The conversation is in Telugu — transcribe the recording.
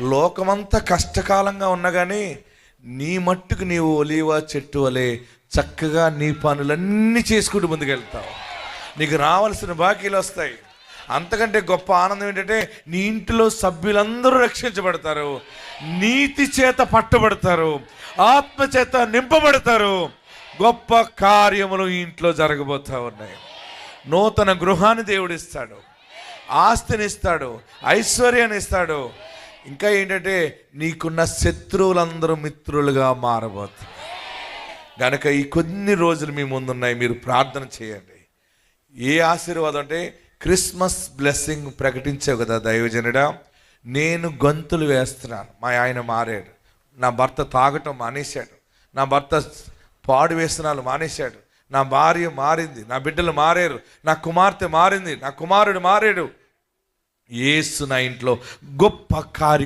లోకమంతా కష్టకాలంగా ఉన్నా కానీ నీ మట్టుకు నీవు ఒలీవా చెట్టు వలె చక్కగా నీ పనులన్నీ చేసుకుంటూ ముందుకెళ్తావు. నీకు రావాల్సిన బాకీలు వస్తాయి. అంతకంటే గొప్ప ఆనందం ఏంటంటే నీ ఇంటిలో సభ్యులందరూ రక్షించబడతారు. నీతి చేత పట్టబడతారు. ఆత్మ చేత నింపబడతారు. గొప్ప కార్యములు ఈ ఇంట్లో జరగబోతా ఉన్నాయి. నూతన గృహాన్ని దేవుడిస్తాడు ఆస్తిని ఇస్తాడు. ఐశ్వర్యాన్ని ఇస్తాడు. ఇంకా ఏంటంటే నీకున్న శత్రువులందరూ మిత్రులుగా మారబోతున్నారు గనక ఈ కొన్ని రోజులు మీ ముందున్నాయి మీరు ప్రార్థన చేయండి. ఏ ఆశీర్వాదం అంటే క్రిస్మస్ బ్లెస్సింగ్ ప్రకటించావు కదా దైవజనుడా. నేను గొంతులు వేస్తున్నాను. మా ఆయన మారాడు. నా భర్త తాగటం మానేశాడు. నా భర్త పాడు వేస్తున్నాలు మానేశాడు. నా భార్య మారింది. నా బిడ్డలు మారారు. నా కుమార్తె మారింది. నా కుమారుడు మారాడు. ఏసు నా ఇంట్లో గొప్ప కార్యం.